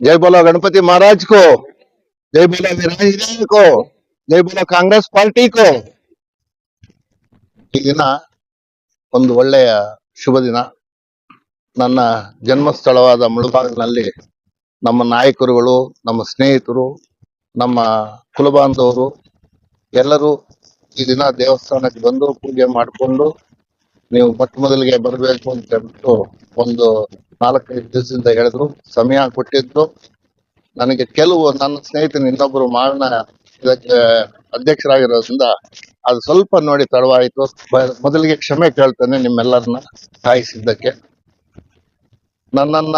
जय बोलो गणपति महाराज को जय बोलो विराज को जय बोलो ಕಾಂಗ್ರೆಸ್ ಪಾರ್ಟಿ ಕೋ ಈ ದಿನ ಒಂದು ಒಳ್ಳೆಯ ಶುಭ ದಿನ ನನ್ನ ಜನ್ಮಸ್ಥಳವಾದ ಮುಳಬಾಗಿಲಿನಲ್ಲಿ ನಮ್ಮ ನಾಯಕರುಗಳು ನಮ್ಮ ಸ್ನೇಹಿತರು ನಮ್ಮ ಕುಲಬಾಂಧವರು ಎಲ್ಲರೂ ಈ ದಿನ ದೇವಸ್ಥಾನಕ್ಕೆ ಬಂದು ಪೂಜೆ ಮಾಡಿಕೊಂಡು ನೀವು ಮೊಟ್ಟ ಮೊದಲಿಗೆ ಬರಬೇಕು ಅಂತ ಹೇಳ್ಬಿಟ್ಟು ಒಂದು ನಾಲ್ಕೈದು ದಿವಸದಿಂದ ಹೇಳಿದ್ರು, ಸಮಯ ಕೊಟ್ಟಿದ್ರು. ನನಗೆ ಕೆಲವು ನನ್ನ ಸ್ನೇಹಿತನ ಇನ್ನೊಬ್ಬರು ಮಾವಿನ ಇದಕ್ಕೆ ಅಧ್ಯಕ್ಷರಾಗಿರೋದ್ರಿಂದ ಅದು ಸ್ವಲ್ಪ ನೋಡಿ ತಡವಾಯಿತು. ಮೊದಲಿಗೆ ಕ್ಷಮೆ ಕೇಳ್ತೇನೆ ನಿಮ್ಮೆಲ್ಲರನ್ನ ಸಾಯಿಸಿದ್ದಕ್ಕೆ ನನ್ನನ್ನ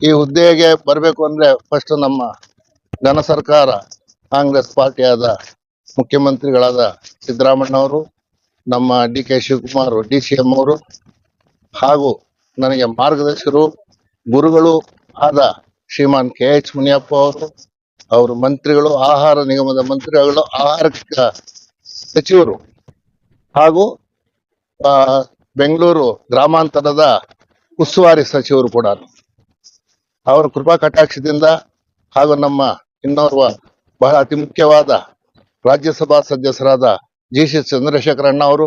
ಈ ಹುದ್ದೆಗೆ ಬರಬೇಕು ಅಂದ್ರೆ ಫಸ್ಟ್ ನಮ್ಮ ಜನ ಸರ್ಕಾರ, ಕಾಂಗ್ರೆಸ್ ಪಾರ್ಟಿಯಾದ ಮುಖ್ಯಮಂತ್ರಿಗಳಾದ ಸಿದ್ದರಾಮಣ್ಣವರು ನಮ್ಮ D K Shivakumar, D C M ಅವರು ಹಾಗೂ ನನಗೆ ಮಾರ್ಗದರ್ಶಕರು, ಗುರುಗಳು ಆದ ಶ್ರೀಮಾನ್ ಕೆ ಎಚ್ ಮುನಿಯಪ್ಪ ಅವರು ಅವರು ಮಂತ್ರಿಗಳು, ಆಹಾರ ನಿಗಮದ ಮಂತ್ರಿಗಳು, ಆಹಾರ ಸಚಿವರು ಹಾಗೂ ಬೆಂಗಳೂರು ಗ್ರಾಮಾಂತರದ ಉಸ್ತುವಾರಿ ಸಚಿವರು ಕೂಡ. ಅವರ ಕೃಪಾ ಕಟಾಕ್ಷದಿಂದ ಹಾಗೂ ನಮ್ಮ ಇನ್ನೋರ್ವ ಬಹಳ ಅತಿ ಮುಖ್ಯವಾದ ರಾಜ್ಯಸಭಾ ಸದಸ್ಯರಾದ ಜಿ ಸಿ ಚಂದ್ರಶೇಖರಣ್ಣ ಅವರು,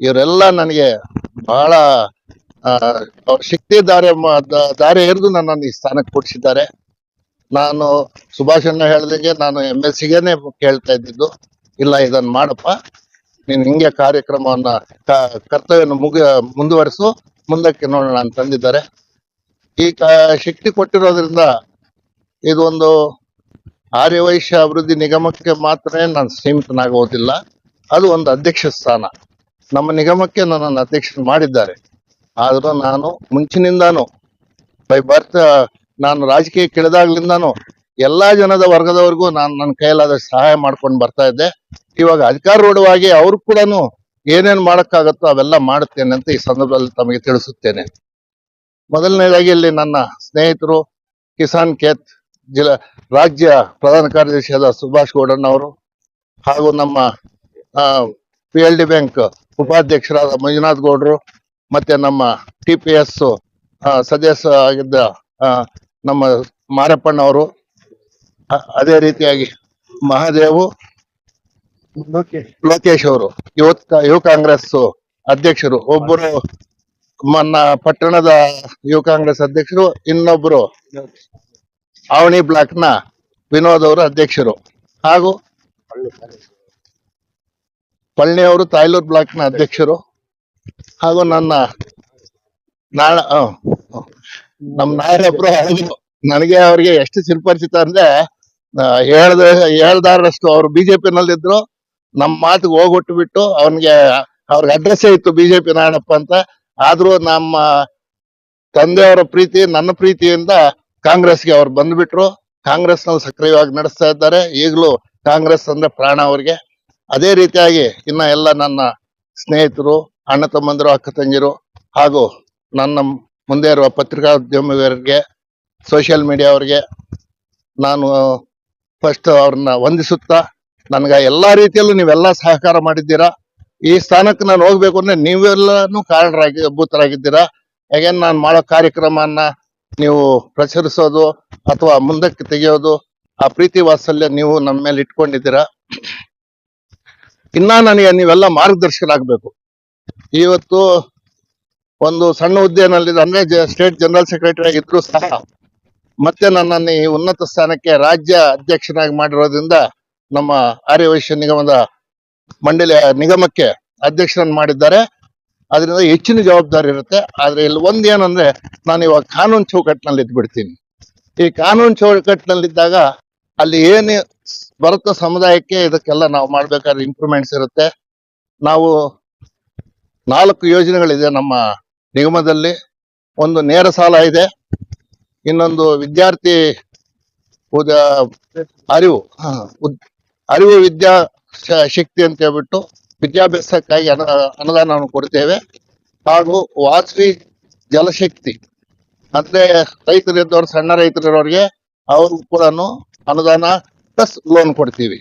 ಇವರೆಲ್ಲ ನನಗೆ ಬಹಳ ಅವ್ರ ಶಕ್ತಿ ದಾರಿ ದಾರಿ ಎರೆದು ನನ್ನನ್ನು ಈ ಸ್ಥಾನಕ್ಕೆ ಕೊಡಿಸಿದ್ದಾರೆ ನಾನು ಸುಭಾಷ್ ಅಣ್ಣ ಹೇಳ್ದಂಗೆ ನಾನು ಎಂ ಎಸ್ ಸಿಗೇನೆ ಕೇಳ್ತಾ ಇದ್ದಿದ್ದು, ಇಲ್ಲ, ಇದನ್ನ ಮಾಡಪ್ಪ. ನೀನು ಹಿಂಗೆ ಕಾರ್ಯಕ್ರಮವನ್ನ ಕರ್ತವ್ಯನ ಮುಗ, ಮುಂದುವರಿಸು, ಮುಂದಕ್ಕೆ ನೋಡೋಣ ಅಂತ ತಂದಿದ್ದಾರೆ ಈ ಶಕ್ತಿ ಕೊಟ್ಟಿರೋದ್ರಿಂದ ಇದೊಂದು ಆರ್ಯವೈಶ್ಯ ಅಭಿವೃದ್ಧಿ ನಿಗಮಕ್ಕೆ ಮಾತ್ರ ನಾನು ಸೀಮಿತನಾಗುವುದಿಲ್ಲ ಅದು ಒಂದು ಅಧ್ಯಕ್ಷ ಸ್ಥಾನ. ನಮ್ಮ ನಿಗಮಕ್ಕೆ ನನ್ನನ್ನು ಅಧ್ಯಕ್ಷ ಮಾಡಿದ್ದಾರೆ. ಆದ್ರೂ ನಾನು ಮುಂಚಿನಿಂದಾನು, ಬೈ ಬರ್ತ್ ನಾನು ರಾಜಕೀಯಕ್ಕೆ ಇಳಿದಾಗ್ಲಿಂದಾನು ಎಲ್ಲಾ ಜನದ ವರ್ಗದವರೆಗೂ ನಾನು ನನ್ನ ಕೈಲಾದ ಸಹಾಯ ಮಾಡ್ಕೊಂಡು ಬರ್ತಾ ಇದ್ದೆ. ಇವಾಗ ಅಧಿಕಾರೂಢವಾಗಿ ಅವ್ರು ಕೂಡ ಏನೇನ್ ಮಾಡಕ್ಕಾಗತ್ತೋ ಅವೆಲ್ಲ ಮಾಡುತ್ತೇನೆ ಅಂತ ಈ ಸಂದರ್ಭದಲ್ಲಿ ತಮಗೆ ತಿಳಿಸುತ್ತೇನೆ. ಮೊದಲನೇದಾಗಿ ಇಲ್ಲಿ ನನ್ನ ಸ್ನೇಹಿತರು ಕಿಸಾನ್ ಖೇತ್ ಜಿಲ್ಲಾ ರಾಜ್ಯ ಪ್ರಧಾನ ಕಾರ್ಯದರ್ಶಿಯಾದ ಸುಭಾಷ್ ಗೌಡಣ್ಣ ಅವರು ಹಾಗೂ ನಮ್ಮ ಪಿ ಎಲ್ ಡಿ ಬ್ಯಾಂಕ್ ಉಪಾಧ್ಯಕ್ಷರಾದ ಮಂಜುನಾಥ್ ಗೌಡ್ರು ಮತ್ತೆ ನಮ್ಮ ಟಿ ಪಿ ಎಸ್ ಸದಸ್ಯ ಆಗಿದ್ದ ನಮ್ಮ ಮಾರಪ್ಪಣ್ಣ ಅವರು ಅದೇ ರೀತಿಯಾಗಿ ಮಹಾದೇವು ಲೋಕೇಶ್. ಅವರು ಯುವತ್ ಯುವ ಕಾಂಗ್ರೆಸ್ ಅಧ್ಯಕ್ಷರು ಒಬ್ಬರು ಮನ್ನ ಪಟ್ಟಣದ ಯುವ ಕಾಂಗ್ರೆಸ್ ಅಧ್ಯಕ್ಷರು ಇನ್ನೊಬ್ರು ಅವಣಿ ಬ್ಲಾಕ್ನ ವಿನೋದ್ ಅವರು ಅಧ್ಯಕ್ಷರು. ಹಾಗೂ ಪಳ್ಳಿ ಅವರು ತಾಯ್ಲೂರ್ ಬ್ಲಾಕ್ನ ಅಧ್ಯಕ್ಷರು. ಹಾಗೂ ನನ್ನ ನಾಳ ನಮ್ಮ ನಾಯರೊಬ್ರು ಹೇಳಿದ್ರು ನನಗೆ ಅವ್ರಿಗೆ ಎಷ್ಟು ಸಿಂಪರಿಸಿತ ಅಂದ್ರೆ ಹೇಳ್ದ ಹೇಳ್ದಾರಷ್ಟು ಅವ್ರು ಬಿಜೆಪಿ ನಲ್ಲಿದ್ರು ನಮ್ ಮಾತಿಗೆ ಹೋಗ್ಬಿಟ್ಟು ಬಿಟ್ಟು ಅವನ್ಗೆ, ಅವ್ರಿಗೆ ಅಡ್ರೆಸ್ ಇತ್ತು ಬಿಜೆಪಿ ನಾಯಣಪ್ಪ ಅಂತ. ಆದ್ರೂ ನಮ್ಮ ತಂದೆಯವರ ಪ್ರೀತಿ, ನನ್ನ ಪ್ರೀತಿಯಿಂದ ಕಾಂಗ್ರೆಸ್ಗೆ ಅವ್ರು ಬಂದ್ಬಿಟ್ರು. ಕಾಂಗ್ರೆಸ್ನಲ್ಲಿ ಸಕ್ರಿಯವಾಗಿ ನಡೆಸ್ತಾ ಇದ್ದಾರೆ. ಈಗಲೂ ಕಾಂಗ್ರೆಸ್ ಅಂದ್ರೆ ಪ್ರಾಣ ಅವ್ರಿಗೆ. ಅದೇ ರೀತಿಯಾಗಿ ಇನ್ನ ಎಲ್ಲ ನನ್ನ ಸ್ನೇಹಿತರು ಅಣ್ಣ ತಮ್ಮಂದಿರು, ಅಕ್ಕ ತಂಗಿರು ಹಾಗೂ ನನ್ನ ಮುಂದೆ ಇರುವ ಪತ್ರಿಕಾದ್ಯಮಿಗಳಿಗೆ ಸೋಷಿಯಲ್ ಮೀಡಿಯಾ ಅವರಿಗೆ ನಾನು ಫಸ್ಟ್ ಅವ್ರನ್ನ ವಂದಿಸುತ್ತಾ ನನಗೆ ಎಲ್ಲಾ ರೀತಿಯಲ್ಲೂ ನೀವೆಲ್ಲ ಸಹಕಾರ ಮಾಡಿದ್ದೀರಾ? ಈ ಸ್ಥಾನಕ್ಕೆ ನಾನು ಹೋಗ್ಬೇಕು ಅಂದ್ರೆ ನೀವೆಲ್ಲನೂ ಕಾರಣರಾಗಿ, ಭೂತರಾಗಿದ್ದೀರಾ? ಹೇಗೇನ್ ನಾನು ಮಾಡೋ ಕಾರ್ಯಕ್ರಮನ ನೀವು ಪ್ರಚರಿಸೋದು ಅಥವಾ ಮುಂದಕ್ಕೆ ತೆಗೆಯೋದು, ಆ ಪ್ರೀತಿ ವಾತ್ಸಲ್ಯ ನೀವು ನಮ್ಮ ಮೇಲೆ ಇಟ್ಕೊಂಡಿದ್ದೀರಾ? ಇನ್ನ ನನಗೆ ನೀವೆಲ್ಲ ಮಾರ್ಗದರ್ಶಕರಾಗಬೇಕು ಇವತ್ತು ಒಂದು ಸಣ್ಣ ಹುದ್ದೆನಲ್ಲಿ ಅಂದ್ರೆ ಸ್ಟೇಟ್ ಜನರಲ್ ಸೆಕ್ರೆಟರಿ ಆಗಿದ್ರು ಸಹ ಮತ್ತೆ ನನ್ನನ್ನು ಈ ಉನ್ನತ ಸ್ಥಾನಕ್ಕೆ ರಾಜ್ಯ ಅಧ್ಯಕ್ಷನಾಗಿ ಮಾಡಿರೋದ್ರಿಂದ ನಮ್ಮ ಆರ್ಯವೈಶ್ಯ ನಿಗಮದ ಮಂಡಳಿಯ ನಿಗಮಕ್ಕೆ ಅಧ್ಯಕ್ಷರನ್ನು ಮಾಡಿದ್ದಾರೆ. ಅದರಿಂದ ಹೆಚ್ಚಿನ ಜವಾಬ್ದಾರಿ ಇರುತ್ತೆ. ಆದ್ರೆ ಇಲ್ಲಿ ಒಂದೇನಂದ್ರೆ ನಾನು ಇವಾಗ ಕಾನೂನು ಚೌಕಟ್ಟಿನಲ್ಲಿ ಇದ್ಬಿಡ್ತೀನಿ. ಈ ಕಾನೂನು ಚೌಕಟ್ಟಿನಲ್ಲಿದ್ದಾಗ ಅಲ್ಲಿ ಏನು ಬರುತ್ತೋ ಸಮುದಾಯಕ್ಕೆ ಇದಕ್ಕೆಲ್ಲ ನಾವು ಮಾಡ್ಬೇಕಾದ್ರೆ ಇಂಪ್ರೂವ್ಮೆಂಟ್ಸ್ ಇರುತ್ತೆ. ನಾವು ನಾಲ್ಕು ಯೋಜನೆಗಳಿದೆ ನಮ್ಮ ನಿಗಮದಲ್ಲಿ. ಒಂದು ನೇರ ಸಾಲ ಇದೆ. ಇನ್ನೊಂದು ವಿದ್ಯಾರ್ಥಿ ಅರಿವು ಅರಿವು ವಿದ್ಯಾ ಶಕ್ತಿ ಅಂತ ಹೇಳ್ಬಿಟ್ಟು ವಿದ್ಯಾಭ್ಯಾಸಕ್ಕಾಗಿ ಅನ ಅನುದಾನವನ್ನು ಕೊಡ್ತೇವೆ. ಹಾಗೂ ವಾಸವಿ ಜಲಶಕ್ತಿ ಅಂದ್ರೆ ರೈತರಿದ್ದವ್ರು ಸಣ್ಣ ರೈತರಿರೋರಿಗೆ ಅವ್ರಿಗೂ ಕೂಡ ಅನುದಾನ ಪ್ಲಸ್ ಲೋನ್ ಕೊಡ್ತೀವಿ.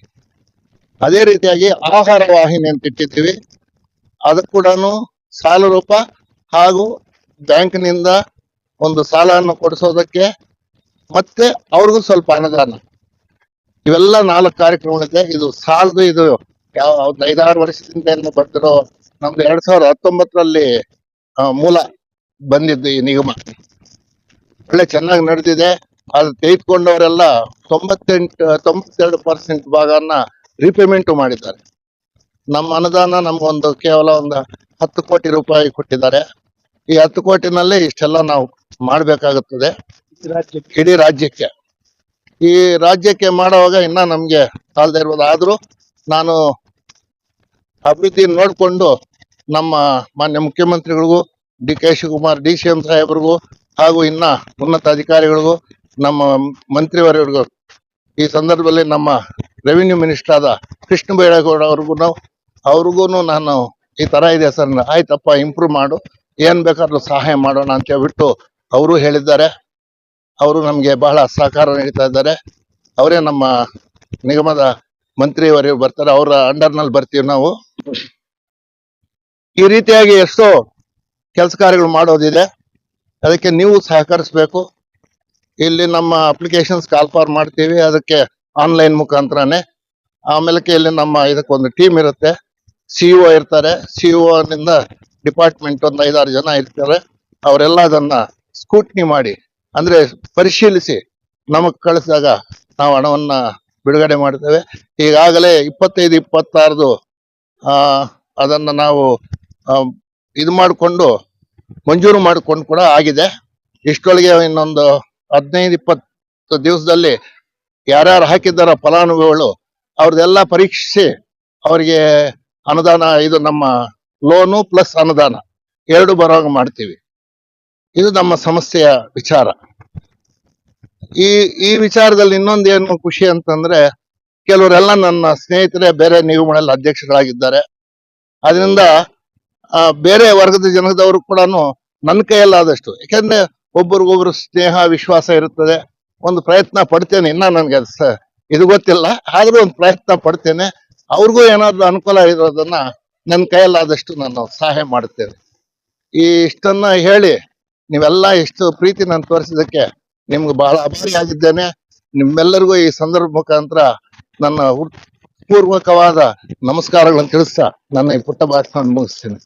ಅದೇ ರೀತಿಯಾಗಿ ಆಹಾರ ವಾಹಿನಿ ಅಂತ ಇಟ್ಟಿದ್ದೀವಿ. ಅದಕ್ಕೆ ಕೂಡ ಸಾಲ ರೂಪ ಹಾಗೂ ಬ್ಯಾಂಕ್ನಿಂದ ಒಂದು ಸಾಲವನ್ನು ಕೊಡಿಸೋದಕ್ಕೆ ಮತ್ತೆ ಅವ್ರಿಗೂ ಸ್ವಲ್ಪ ಅನುದಾನ. ಇವೆಲ್ಲ ನಾಲ್ಕು ಕಾರ್ಯಕ್ರಮಗಳಿದೆ. ಇದು ಸಾಲದು ಇದು ಯಾವ ಒಂದು ಐದಾರು ವರ್ಷದಿಂದ ಏನು ಬರ್ತಿರೋ ನಮ್ದು ಎರಡ್ ಸಾವಿರದ ಹತ್ತೊಂಬತ್ತರಲ್ಲಿ ಮೂಲ ಬಂದಿದ್ದು ಈ ನಿಗಮ. ಒಳ್ಳೆ ಚೆನ್ನಾಗಿ ನಡೆದಿದೆ. ಅದು ತೆಗೆದುಕೊಂಡವರೆಲ್ಲ ತೊಂಬತ್ತೆಂಟು, ತೊಂಬತ್ತೆರಡು ಪರ್ಸೆಂಟ್ ಭಾಗನ ರೀಪೇಮೆಂಟ್ ಮಾಡಿದ್ದಾರೆ. ನಮ್ಮ ಅನುದಾನ ನಮ್ಗೊಂದು ಕೇವಲ ಒಂದು ಹತ್ತು ಕೋಟಿ ರೂಪಾಯಿ ಕೊಟ್ಟಿದ್ದಾರೆ. ಈ ಹತ್ತು ಕೋಟಿನಲ್ಲಿ ಇಷ್ಟೆಲ್ಲ ನಾವು ಮಾಡಬೇಕಾಗುತ್ತದೆ. ಇಡೀ ರಾಜ್ಯಕ್ಕೆ. ಈ ರಾಜ್ಯಕ್ಕೆ ಮಾಡುವಾಗ ಇನ್ನ ನಮ್ಗೆ ಸಾಲದೇ ಇರ್ಬೋದು ಆದ್ರೂ ನಾನು ಅಭಿವೃದ್ಧಿ ನೋಡಿಕೊಂಡು ನಮ್ಮ ಮಾನ್ಯ ಮುಖ್ಯಮಂತ್ರಿಗಳಿಗೂ, D K Shivakumar, D C M ಸಾಹೇಬ್ರಿಗೂ ಹಾಗೂ ಇನ್ನ ಉನ್ನತ ಅಧಿಕಾರಿಗಳಿಗೂ, ನಮ್ಮ ಮಂತ್ರಿವರ್ಯವ್ರಿಗೂ ಈ ಸಂದರ್ಭದಲ್ಲಿ ನಮ್ಮ ರೆವಿನ್ಯೂ ಮಿನಿಸ್ಟರ್ ಆದ ಕೃಷ್ಣ ಬೈರೇಗೌಡ ಅವ್ರಿಗೂ ಅವ್ರಿಗೂ ನಾನು ಈ ತರ ಇದೆ ಸರ್, ಆಯ್ತಪ್ಪ ಇಂಪ್ರೂವ್ ಮಾಡು. ಏನ್ ಬೇಕಾದ್ರೂ ಸಹಾಯ ಮಾಡೋಣ ಅಂತ ಹೇಳ್ಬಿಟ್ಟು ಅವರು ಹೇಳಿದ್ದಾರೆ. ಅವರು ನಮಗೆ ಬಹಳ ಸಹಕಾರ ನೀಡ್ತಾ ಇದ್ದಾರೆ. ಅವರೇ ನಮ್ಮ ನಿಗಮದ ಮಂತ್ರಿಯವರಿಗೆ ಬರ್ತಾರೆ. ಅವರ ಅಂಡರ್ನಲ್ಲಿ ಬರ್ತೀವಿ ನಾವು. ಈ ರೀತಿಯಾಗಿ ಎಷ್ಟೋ ಕೆಲಸ ಕಾರ್ಯಗಳು ಮಾಡೋದಿದೆ. ಅದಕ್ಕೆ ನೀವು ಸಹಕರಿಸಬೇಕು. ಇಲ್ಲಿ ನಮ್ಮ ಅಪ್ಲಿಕೇಶನ್ಸ್ ಕಾಲ್ ಫಾರ್ ಮಾಡ್ತೀವಿ. ಅದಕ್ಕೆ ಆನ್ಲೈನ್ ಮುಖಾಂತರನೇ. ಆಮೇಲೆ ಇಲ್ಲಿ ನಮ್ಮ ಇದಕ್ಕೊಂದು ಟೀಮ್ ಇರುತ್ತೆ. ಸಿಇಒ ಇರ್ತಾರೆ. ಸಿಇಒ ನಿಂದ ಡಿಪಾರ್ಟ್ಮೆಂಟ್ ಒಂದು ಐದಾರು ಜನ ಇರ್ತಾರೆ. ಅವರೆಲ್ಲ ಅದನ್ನ ಸ್ಕೂಟ್ನಿ ಮಾಡಿ, ಅಂದ್ರೆ ಪರಿಶೀಲಿಸಿ ನಮಗ್ ಕಳಿಸಿದಾಗ ನಾವು ಹಣವನ್ನ ಬಿಡುಗಡೆ ಮಾಡ್ತೇವೆ. ಈಗಾಗಲೇ ಇಪ್ಪತ್ತೈದು, ಇಪ್ಪತ್ತಾರದು, ಆ, ಅದನ್ನ ನಾವು ಇದು ಮಾಡಿಕೊಂಡು, ಮಂಜೂರು ಮಾಡಿಕೊಂಡು ಕೂಡ ಆಗಿದೆ. ಇಷ್ಟೊಳಗೆ ಇನ್ನೊಂದು ಹದಿನೈದು, ಇಪ್ಪತ್ತು ದಿವಸದಲ್ಲಿ ಯಾರ್ಯಾರು ಹಾಕಿದ್ದಾರ ಫಲಾನುಭವಿಗಳು ಅವ್ರದ್ದೆಲ್ಲ ಪರೀಕ್ಷಿಸಿ ಅವರಿಗೆ ಅನುದಾನ ಇದು ನಮ್ಮ ಲೋನು ಪ್ಲಸ್ ಅನುದಾನ. ಎರಡು ಬರೋಂಗ್ ಮಾಡ್ತೀವಿ. ಇದು ನಮ್ಮ ಸಮಸ್ಯೆಯ ವಿಚಾರ. ಈ ಈ ವಿಚಾರದಲ್ಲಿ ಇನ್ನೊಂದೇನು ಖುಷಿ ಅಂತಂದ್ರೆ, ಕೆಲವರೆಲ್ಲ ನನ್ನ ಸ್ನೇಹಿತರೆ, ಬೇರೆ ನಿಗಮಗಳಲ್ಲಿ ಅಧ್ಯಕ್ಷರಾಗಿದ್ದಾರೆ. ಅದರಿಂದ ಬೇರೆ ವರ್ಗದ ಜನದವರು ಕೂಡ ನನ್ನ ಕೈಯಲ್ಲಾದಷ್ಟು. ಯಾಕೆಂದ್ರೆ ಒಬ್ಬರಿಗೊಬ್ರು ಸ್ನೇಹ, ವಿಶ್ವಾಸ ಇರುತ್ತದೆ. ಒಂದು ಪ್ರಯತ್ನ ಪಡ್ತೇನೆ. ಇನ್ನ ನನ್ಗೆ ಇದು ಗೊತ್ತಿಲ್ಲ. ಆದ್ರೂ ಒಂದು ಪ್ರಯತ್ನ ಪಡ್ತೇನೆ. ಅವ್ರಿಗೂ ಏನಾದ್ರು ಅನುಕೂಲ ಇರೋದನ್ನ ನನ್ನ ಕೈಯಲ್ಲಾದಷ್ಟು ನಾನು ಸಹಾಯ ಮಾಡುತ್ತೇನೆ. ಈ ಇಷ್ಟನ್ನ ಹೇಳಿ ನೀವೆಲ್ಲ ಇಷ್ಟು ಪ್ರೀತಿ ನಾನು ತೋರಿಸಿದಕ್ಕೆ ನಿಮ್ಗೆ ಬಹಳ ಆಗಿದ್ದೇನೆ. ನಿಮ್ಮೆಲ್ಲರಿಗೂ ಈ ಸಂದರ್ಭ ಮುಖಾಂತರ ನನ್ನ ಪೂರ್ವಕವಾದ ನಮಸ್ಕಾರಗಳನ್ನು ತಿಳಿಸ್ತಾ ನನ್ನ ಈ ಪುಟ್ಟ ಭಾಷಣ ಮುಗಿಸ್ತೇನೆ.